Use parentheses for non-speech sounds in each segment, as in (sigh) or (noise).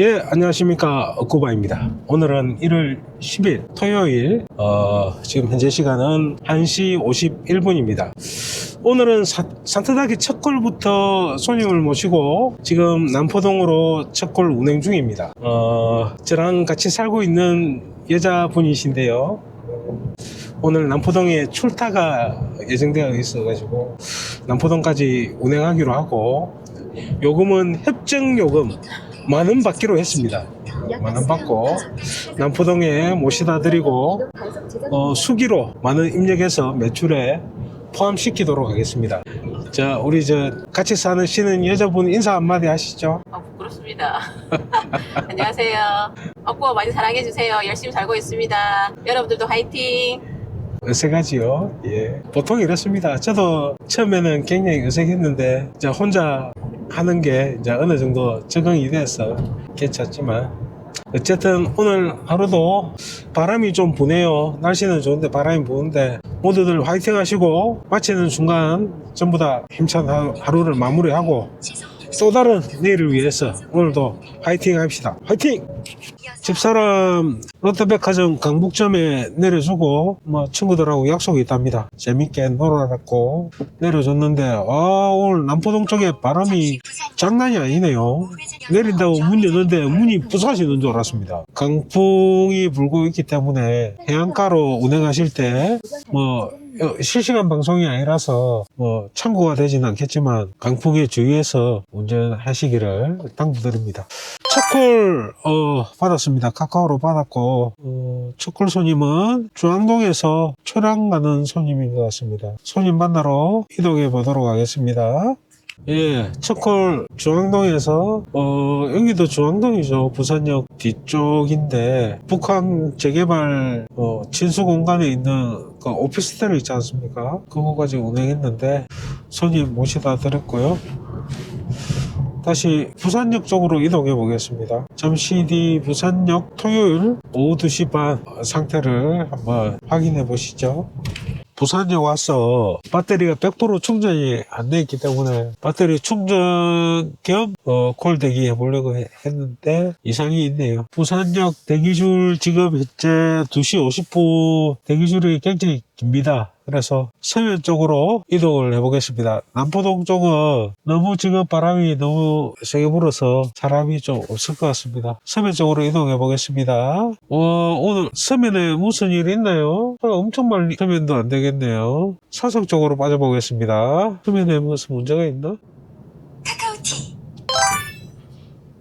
예, 안녕하십니까. 쿠바입니다. 오늘은 1월 10일 토요일, 어, 지금 현재 시간은 1시 51분입니다. 오늘은 사- 산타다기 첫 골부터 손님을 모시고 지금 남포동으로 첫 골 운행 중입니다. 어, 저랑 같이 살고 있는 여자분이신데요. 오늘 남포동에 출타가 예정되어 있어 가지고 남포동까지 운행하기로 하고 요금은 협정 요금 만원 받기로 했습니다. 만원 받고 남포동에 모시다 드리고 어, 수기로 만원 입력해서 매출에 포함시키도록 하겠습니다. 자, 우리 저 같이 사는 씨는 여자분 인사 한마디 하시죠. 아 부끄럽습니다. (laughs) 안녕하세요. 업고 많이 사랑해 주세요. 열심히 살고 있습니다. 여러분들도 화이팅. 어색하지요. 예. 보통 이렇습니다. 저도 처음에는 굉장히 어색했는데 이제 혼자 하는 게 이제 어느 정도 적응이 돼서 괜찮지만 어쨌든 오늘 하루도 바람이 좀 부네요. 날씨는 좋은데 바람이 부는데 모두들 화이팅 하시고 마치는 순간 전부 다 힘찬 하루- 하루를 마무리하고 또 다른 내일을 위해서 오늘도 화이팅 합시다. 화이팅! 집사람 롯데백화점 강북점에 내려주고 뭐 친구들하고 약속이 있답니다. 재밌게 놀아라고 내려줬는데 아 오늘 남포동 쪽에 바람이 장난이 아니네요. 내린다고 문 여는데 문이 부서지는 줄 알았습니다. 강풍이 불고 있기 때문에 해안가로 운행하실 때 뭐 실시간 방송이 아니라서 뭐 참고가 되지는 않겠지만 강풍에 주의해서 운전하시기를 당부드립니다. 첫콜 어, 받았습니다. 카카오로 받았고 어, 첫콜 손님은 중앙동에서 초량 가는 손님인 것 같습니다. 손님 만나러 이동해 보도록 하겠습니다. 예, 첫콜 중앙동에서 어 여기도 중앙동이죠. 부산역 뒤쪽인데 북한 재개발 어, 진수 공간에 있는 그 오피스텔 있지 않습니까? 그거까지 운행했는데 손님 모시다 드렸고요. 다시 부산역 쪽으로 이동해 보겠습니다. 잠시 뒤 부산역 토요일 오후 2시 반 상태를 한번 확인해 보시죠. 부산역 와서 배터리가 100% 충전이 안 돼 있기 때문에 배터리 충전 겸 어, 콜 대기 해보려고 해- 했는데 이상이 있네요. 부산역 대기줄 지금 현재 2시 50분 대기줄이 굉장히 깁니다. 그래서 서면 쪽으로 이동을 해보겠습니다. 남포동 쪽은 너무 지금 바람이 너무 세게 불어서 사람이 좀 없을 것 같습니다. 서면 쪽으로 이동해 보겠습니다. 어, 오늘 서면에 무슨 일 있나요? 아, 엄청 멀리 서면도 안 되겠네요. 사석 쪽으로 빠져보겠습니다. 서면에 무슨 문제가 있나? 카카오티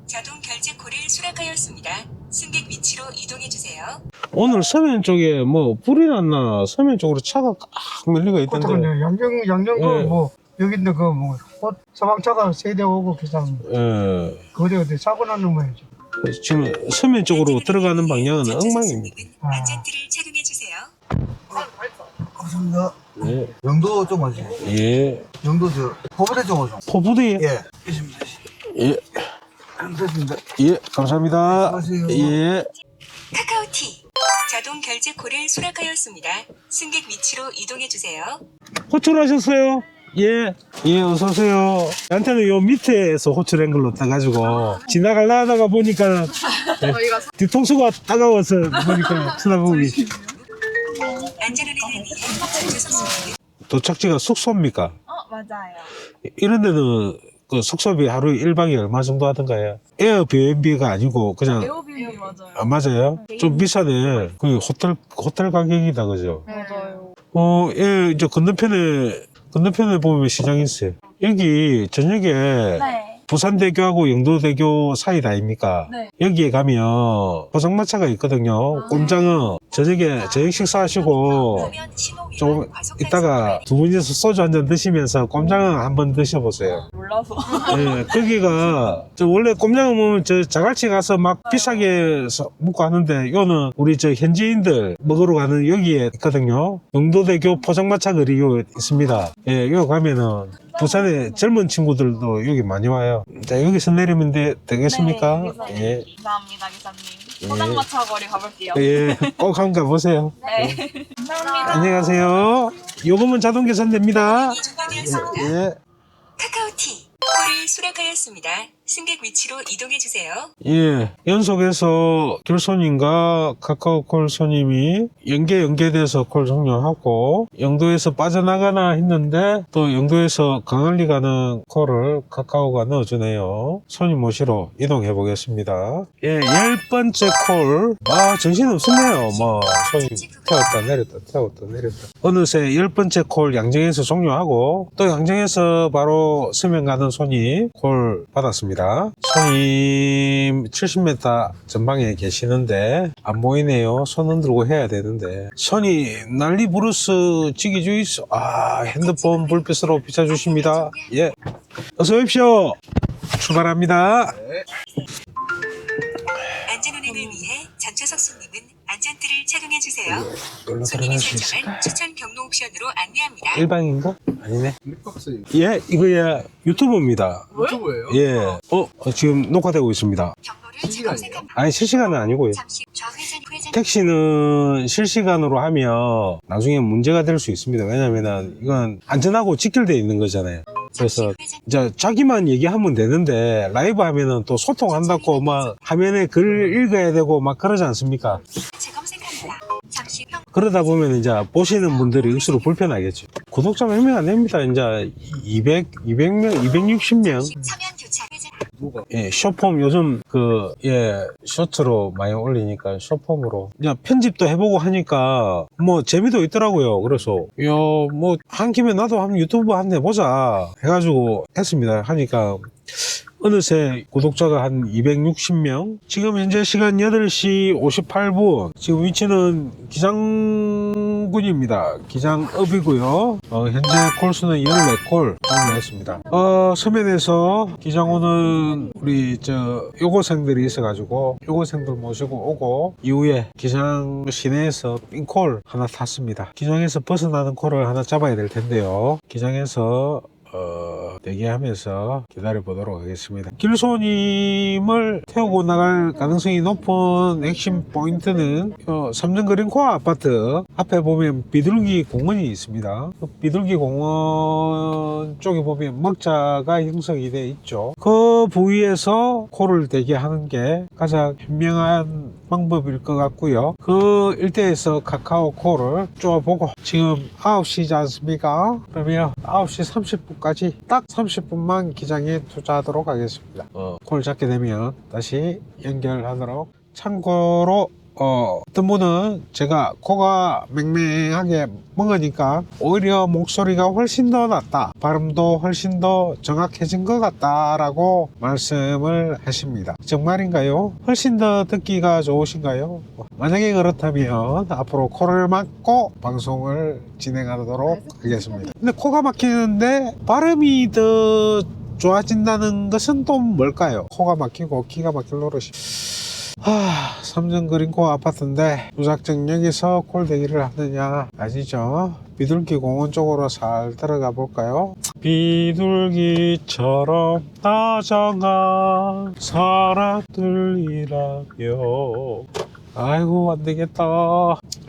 자동 결제 콜을 수락하였습니다. 승객 위치로 이동해 주세요. 오늘 서면 쪽에 뭐 불이 났나? 서면 쪽으로 차가 꽉 밀리고 있던데. 그렇다면 양정 양정 예. 그뭐 여기 있는 그뭐 소방차가 세대 오고 비상 예. 거기 어디 사고 난 놈이죠. 지금 서면 쪽으로 들어가는 방향은 엉망입니다. 승객은 안전띠를 착용해 주세요. 감사합니다. 예. 영도 좀 오세요. 예. 영도 저 포부대 좀 오세요. 포부디? 예. 있습니다. 예. 됐습니다. 예. 감사합니다. 수고하세요. 예. 카카오티 자동 결제 콜을 수락하였습니다. 승객 위치로 이동해 주세요. 호출하셨어요? 예. 예, 어서오세요. 나한테는 요 밑에서 호출 앵글로 따가지고 지나가려다가 보니까 (laughs) 네, 뒤통수가 따가워서 보니까 (laughs) 안전운행을 위해 전조석소는 도착지가 숙소입니까? 어, 맞아요. 이런 데는 그 숙소비 하루에 1박에 얼마 정도 하던가요? 에어비앤비가 아니고 그냥 에어비앤비 맞아요. 아, 맞아요? 좀 비싸네. 그 호텔 호텔 가격이다 그죠? 맞아요. 어, 예, 이제 건너편에 건너편에 보면 시장이 있어요. 여기 저녁에 네. 부산대교하고 영도대교 사이 아닙니까? 네. 여기에 가면 포장마차가 있거든요. 꼼장어 저녁에 저녁 식사하시고 조금 과속 이따가 두 분이서 소주 한 잔 드시면서 꼼장어 한번 드셔보세요. 몰라서. 예, 거기가 저 원래 꼼장어 먹으면 저 자갈치 가서 막 비싸게 사- 먹고 하는데 요는 우리 저 현지인들 먹으러 가는 여기에 있거든요. 영도대교 포장마차 거리 요 있습니다. 예, 요 가면은 부산에 젊은 친구들도 여기 많이 와요. 자, 여기서 내리면 되, 되겠습니까? 네, 예. 기사님. 감사합니다, 기사님. 예. 포장마차 거리 가볼게요. 예, 꼭 한번 가보세요. (laughs) 네. 감사합니다. 안녕하세요. 요금은 자동 계산됩니다. 종료되었습니다. 예. 카카오티 콜을 수락하였습니다. 승객 위치로 이동해 주세요. 예, 연속해서 길손님과 카카오콜 손님이 연계 연계돼서 콜 종료하고 영도에서 빠져나가나 했는데 또 영도에서 강을리 가는 콜을 카카오가 넣어주네요. 손님 모시러 이동해 보겠습니다. 예, 열 번째 콜. 아, 정신 없었네요. 뭐, 손님 태웠다 내렸다 태웠다 내렸다. 어느새 열 번째 콜 양정에서 종료하고 또 양정에서 바로 서면 가는 손님 콜 받았습니다. 손님 70m 전방에 계시는데 안 보이네요. 손 흔들고 해야 되는데 손이 난리 부르스 찌기 주있어. 아 핸드폰 불빛으로 비춰주십니다. 예, 어서 오십시오. 출발합니다. 안전운행을 위해 전차석 손님은 안전띠를 착용해 주세요. 놀러 손님이 들어갈 수 있을까? 설정한 추천 경로 옵션으로 안내합니다. 일방인가? 아니네. 립박스 예, 이거야 유튜브입니다. 유튜브예요? 예, 어, 어, 지금 녹화되고 있습니다. 경로를 실시간이에요? 재검색합니다. 아니 실시간은 아니고요. 잠시 좌회전 회전 택시는 실시간으로 하면 나중에 문제가 될 수 있습니다. 왜냐면은 이건 안전하고 직결되어 있는 거잖아요. 그래서 회전 이제 자기만 얘기하면 되는데 라이브 하면은 또 소통한다고 막 화면에 글을 읽어야 되고 막 그러지 않습니까? 평 그러다 보면 이제 보시는 분들이 일수로 불편하겠죠. 구독자 몇 명 안 됩니다. 이제 200, 200명, 260명. 서면 교차 회전 뭐가? 예, 쇼폼 요즘 그, 예, 쇼트로 많이 올리니까 쇼폼으로. 그냥 편집도 해보고 하니까 뭐 재미도 있더라고요. 그래서, 야, 뭐, 한 김에 나도 한번 유튜브 한번 해보자. 해가지고 했습니다. 하니까 어느새 구독자가 한 260명. 지금 현재 시간 8시 58분. 지금 위치는 기장군입니다. 기장읍이고요. 어, 현재 콜수는 14콜 종료했습니다. 어, 서면에서 기장호는 우리 저 요고생들이 있어 가지고 요고생들 모시고 오고 이후에 기장 시내에서 삥콜 하나 탔습니다. 기장에서 벗어나는 콜을 하나 잡아야 될 텐데요. 기장에서 어, 대기하면서 기다려 보도록 하겠습니다. 길손님을 태우고 나갈 가능성이 높은 핵심 포인트는 어, 삼성그린 코아 아파트 앞에 보면 비둘기 공원이 있습니다. 그 비둘기 공원 쪽에 보면 먹자가 형성이 되어 있죠. 그 부위에서 코를 대기하는 게 가장 현명한 방법일 것 같고요. 그 일대에서 카카오 콜을 쪼아보고 지금 9시지 않습니까? 그러면 9시 30분 까지 딱 30분만 기장에 투자하도록 하겠습니다. 어, 콜 잡게 되면 다시 연결하도록 참고로 어, 어떤 분은 제가 코가 맹맹하게 먹으니까 오히려 목소리가 훨씬 더 낫다. 발음도 훨씬 더 정확해진 것 같다라고 말씀을 하십니다. 정말인가요? 훨씬 더 듣기가 좋으신가요? 만약에 그렇다면 앞으로 코를 막고 방송을 진행하도록 하겠습니다. 근데 코가 막히는데 발음이 더 좋아진다는 것은 또 뭘까요? 코가 막히고 기가 막힐 노릇이. 하, 삼성 그린코 아파트인데 무작정 여기서 콜대기를 하느냐 아니죠? 비둘기 공원 쪽으로 살 들어가 볼까요? 비둘기처럼 다정한 사람들이라며. 아이고 안되겠다.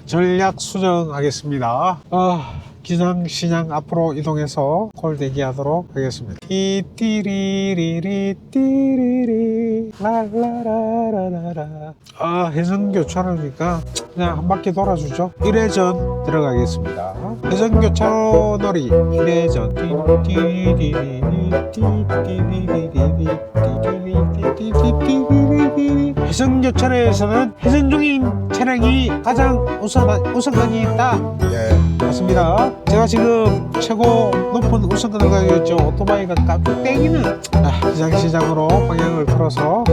전략 수정하겠습니다. 아 기장시장 앞으로 이동해서 콜 대기하도록 하겠습니다. 띠띠리리리 띠리리 랄라라라라라 아 해전 교차로니까 그냥 한 바퀴 돌아주죠. 1회전 들어가겠습니다. 해전 교차로 놀이 1회전 띠띠리리리 띠띠리리리 띠띠리리리 해전교차로에서는 해전 중인 차량이 가장 우선, 우선권이 있다. 예. 맞습니다. 제가 지금 최고 높은 우선권을 가지고 있죠. 오토바이가 깜빡이는 아, 시장시장으로 방향을 틀어서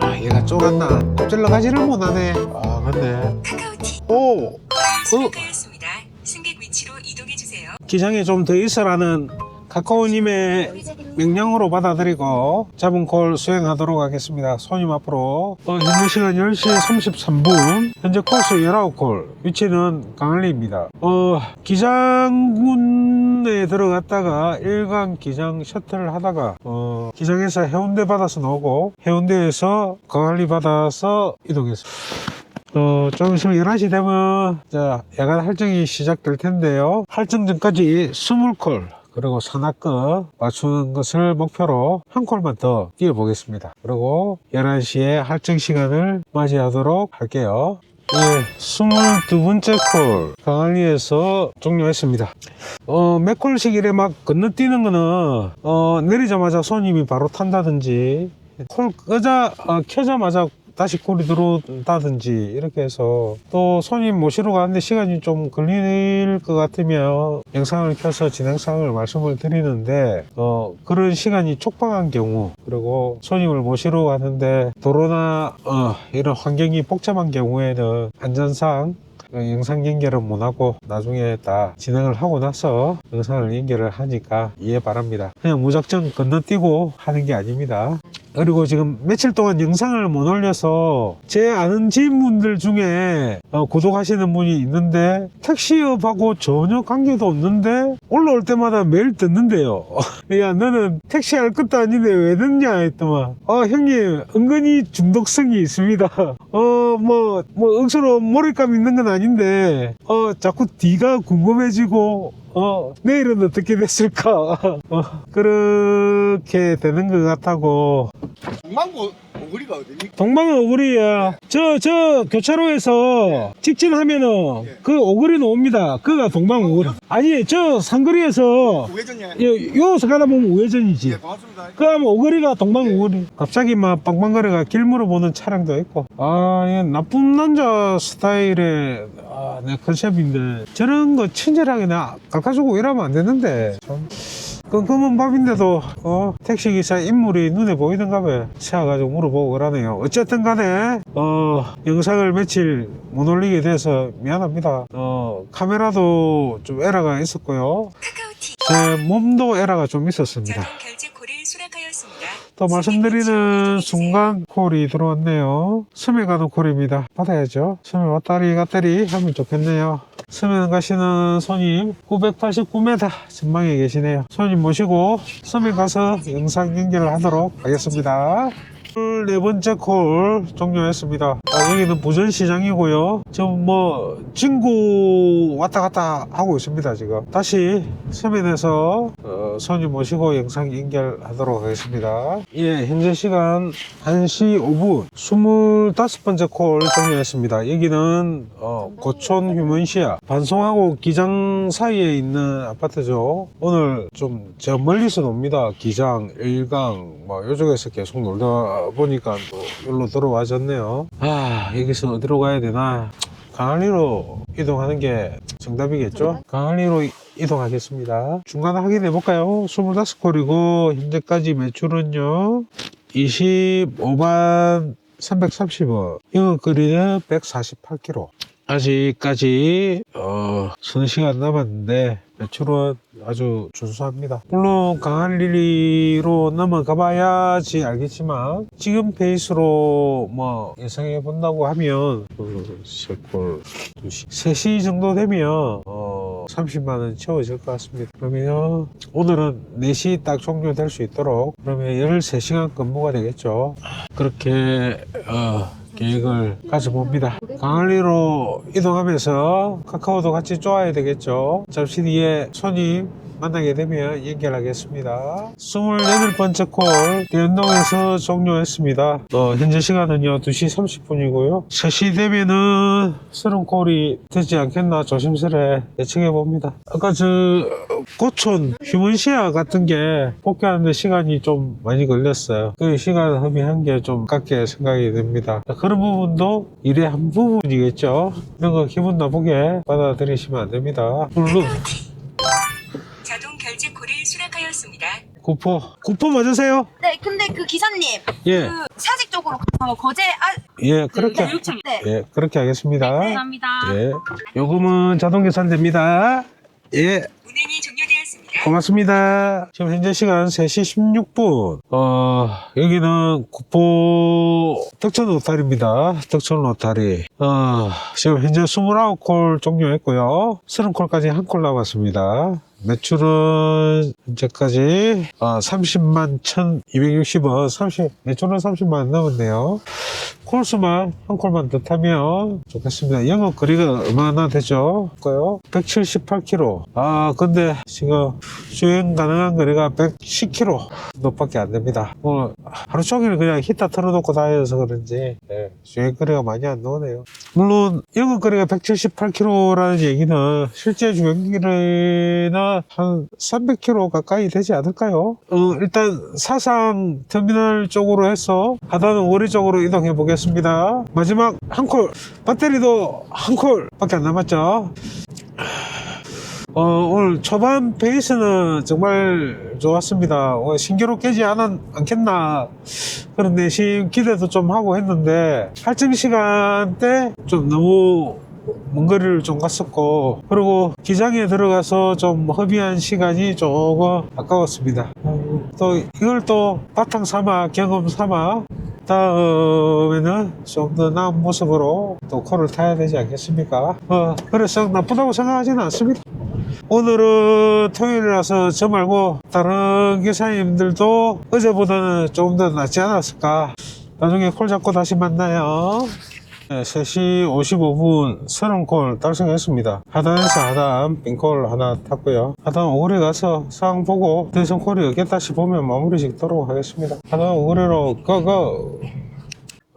아 얘가 쫄았나 엎질러 가지를 못하네. 아 근데 카카오티 오 수락하였습니다. 승객 위치로 이동해 주세요. 기장에 좀 더 있어라는 카카오님의 명령으로 받아들이고 잡은 콜 수행하도록 하겠습니다. 손님 앞으로 어, 현재 시간 10시 33분 현재 콜수 19콜 위치는 강한리입니다. 어, 기장군에 들어갔다가 일간 기장 셔틀을 하다가 어, 기장에서 해운대 받아서 나오고 해운대에서 강한리 받아서 이동했습니다. 어, 좀 있으면 11시 되면, 자, 야간 할증이 시작될 텐데요. 할증 전까지 20콜, 그리고 산악급 맞추는 것을 목표로 한 콜만 더 뛰어보겠습니다. 그리고 11시에 할증 시간을 맞이하도록 할게요. 예, 22번째 콜 강한리에서 종료했습니다. 어, 몇 콜씩 이래 막 건너뛰는 거는 어, 내리자마자 손님이 바로 탄다든지 콜 끄자 어, 켜자마자 다시 콜이 들어온다든지 이렇게 해서 또 손님 모시러 가는데 시간이 좀 걸릴 것 같으면 영상을 켜서 진행상을 말씀을 드리는데 어, 그런 시간이 촉박한 경우 그리고 손님을 모시러 가는데 도로나 어, 이런 환경이 복잡한 경우에는 안전상 어, 영상 연결은 못하고 나중에 다 진행을 하고 나서 영상을 연결을 하니까 이해 바랍니다. 그냥 무작정 건너뛰고 하는 게 아닙니다. 그리고 지금 며칠 동안 영상을 못 올려서 제 아는 지인분들 중에 어, 구독하시는 분이 있는데 택시업하고 전혀 관계도 없는데 올라올 때마다 매일 듣는데요. (laughs) 야 너는 택시할 것도 아닌데 왜 듣냐 했더만 어 형님 은근히 중독성이 있습니다. (laughs) 어 뭐뭐 뭐 억수로 몰입감 있는 건 아닌데 어 자꾸 뒤가 궁금해지고 어, 내일은 어떻게 됐을까? (laughs) 어, 그렇게 되는 것 같다고. 망고 오그리가 어디니? 동방은 오그리야. 저, 저, 교차로에서 직진하면은 그 오그리는 옵니다. 그가 동방 오그리. 아니, 저 상거리에서 우회전이야. 요, 요서 가다 보면 우회전이지. 고맙습니다. 그 하면 오거리가 동방 오거리. 갑자기 막 빵빵거리가 길 물어보는 차량도 있고. 아, 이게 나쁜 남자 스타일의 아, 내 컨셉인데 저런 거 친절하게 나 깎아주고 이러면 안 되는데 참. 끔끔한 밥인데도 어, 택시기사 인물이 눈에 보이던가 봐 세워가지고 물어보고 그러네요 어쨌든 간에 어, 영상을 며칠 못 올리게 돼서 미안합니다 어, 카메라도 좀 에러가 있었고요 제 몸도 에러가 좀 있었습니다. 또 말씀드리는 순간 콜이 들어왔네요. 섬에 가는 콜입니다. 받아야죠. 섬에 왔다리 갔다리 하면 좋겠네요. 섬에 가시는 손님 989m 전방에 계시네요. 손님 모시고 섬에 가서 영상 연결을 하도록 하겠습니다. 네 번째 콜 종료했습니다. 아, 여기는 부전시장이고요. 지금 뭐 친구 왔다 갔다 하고 있습니다. 지금 다시 서면에서 어, 손님 모시고 영상 연결하도록 하겠습니다. 예, 현재 시간 1시 5분 25번째 콜 종료했습니다. 여기는 어, 고촌 휴먼시아 반송하고 기장 사이에 있는 아파트죠. 오늘 좀 저 멀리서 놉니다. 기장, 일강 뭐 이쪽에서 계속 놀다 보니까 또 여기로 들어와졌네요. 아 여기서 어디로 가야 되나? 강한리로 이동하는 게 정답이겠죠? 강한리로 이- 이동하겠습니다. 중간 확인해 볼까요? 25콜이고 현재까지 매출은요 25만 330원 영업거리는 148km 아직까지 어, 서너 시간 남았는데 매출은 아주 준수합니다. 물론 강한리로 넘어가 봐야지 알겠지만 지금 페이스로 뭐 예상해 본다고 하면 그 세골 2시 3시 정도 되면 어 30만 원 채워질 것 같습니다. 그러면 오늘은 4시 딱 종료될 수 있도록 그러면 13시간 근무가 되겠죠. 그렇게 어 계획을 가져봅니다. 강한리로 이동하면서 카카오도 같이 쪼아야 되겠죠. 잠시 뒤에 손님 만나게 되면 연결하겠습니다. 28번째 콜 대연동에서 종료했습니다. 어, 현재 시간은요 2시 30분이고요. 3시 되면은 쓰는 콜이 되지 않겠나 조심스레 예측해 봅니다. 아까 저 고촌 휴먼시아 같은 게 복귀하는데 시간이 좀 많이 걸렸어요. 그 시간 허비한 게 좀 아깝게 생각이 듭니다. 그런 부분도 일의 한 부분이겠죠. 이런 거 기분 나쁘게 받아들이시면 안 됩니다. 물론 구포 구포 맞으세요? 네, 근데 그 기사님 예, 그 사직 쪽으로 가서 거제 아 예 그렇게 교육청 네. 예 그렇게 하겠습니다. 감사합니다. 예, 요금은 자동 계산됩니다. 예, 운행이 종료되었습니다. 고맙습니다. 지금 현재 시간 3시 16분. 어, 여기는 구포 덕천 로타리입니다. 덕천 로타리. 어, 지금 현재 29콜 종료했고요. 30콜까지 한 콜 남았습니다. 매출은 현재까지 어, 30만 1260원 30 매출은 30만 원 넘었네요 콜수만 한 콜만 더 타면 좋겠습니다 영업 거리가 얼마나 되죠? 178km 아 근데 지금 주행 가능한 거리가 110km 정도밖에 안 됩니다. 뭐 하루 종일 그냥 히터 틀어놓고 다녀서 그런지 예, 주행 거리가 많이 안 나오네요. 물론 영업 거리가 178km라는 얘기는 실제 주행 거리는 한 300km 가까이 되지 않을까요? 어, 일단 사상 터미널 쪽으로 해서 하단은 오리 쪽으로 이동해 보겠습니다. 마지막 한 콜 배터리도 한 콜밖에 안 남았죠. 어, 오늘 초반 페이스는 정말 좋았습니다. 어, 신기록 깨지 않, 않겠나 그런 내심 기대도 좀 하고 했는데 할증 시간 때 좀 너무 먼 거리를 좀 갔었고 그리고 기장에 들어가서 좀 허비한 시간이 조금 아까웠습니다. 어, 또 이걸 또 바탕 삼아 경험 삼아 다음에는 좀 더 나은 모습으로 또 코를 타야 되지 않겠습니까? 어, 그래서 나쁘다고 생각하지는 않습니다. 오늘은 토요일이라서 저 말고 다른 기사님들도 어제보다는 조금 더 낫지 않았을까. 나중에 콜 잡고 다시 만나요. 네, 3시 55분 30콜 달성했습니다. 하단에서 하단 빈콜 하나 탔고요. 하단 오거리 가서 상황 보고 대선 콜이 없겠다 싶으면 마무리 짓도록 하겠습니다. 하단 오거리로 고고!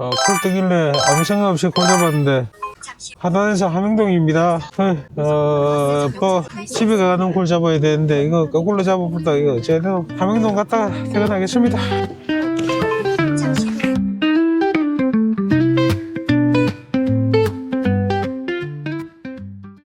어, 콜 뜨길래 아무 생각 없이 콜 잡았는데 하단에서 함영동입니다. 어, 뭐 집에 가는 콜 잡아야 되는데 이거 거꾸로 잡아본다 이거 어째요 함영동 갔다가 퇴근하겠습니다.